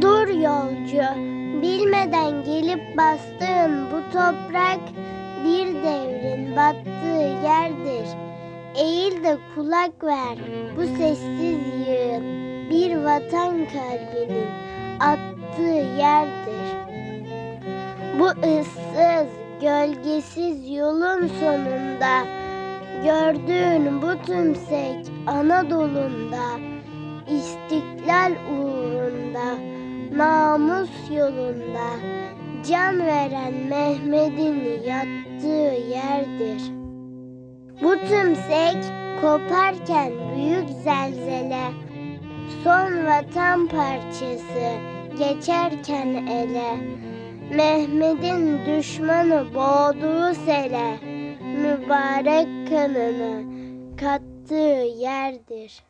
Dur yolcu, bilmeden gelip bastığın bu toprak bir devrin battığı yerdir. Eğil de kulak ver bu sessiz yığın bir vatan kalbinin attığı yerdir. Bu ıssız, gölgesiz yolun sonunda gördüğün bu tümsek Anadolu'nda istiklal uğrunda namus yolunda can veren Mehmet'in yattığı yerdir. Bu tümsek koparken büyük zelzele son vatan parçası geçerken ele Mehmet'in düşmanı boğduğu sele mübarek kanını kattığı yerdir.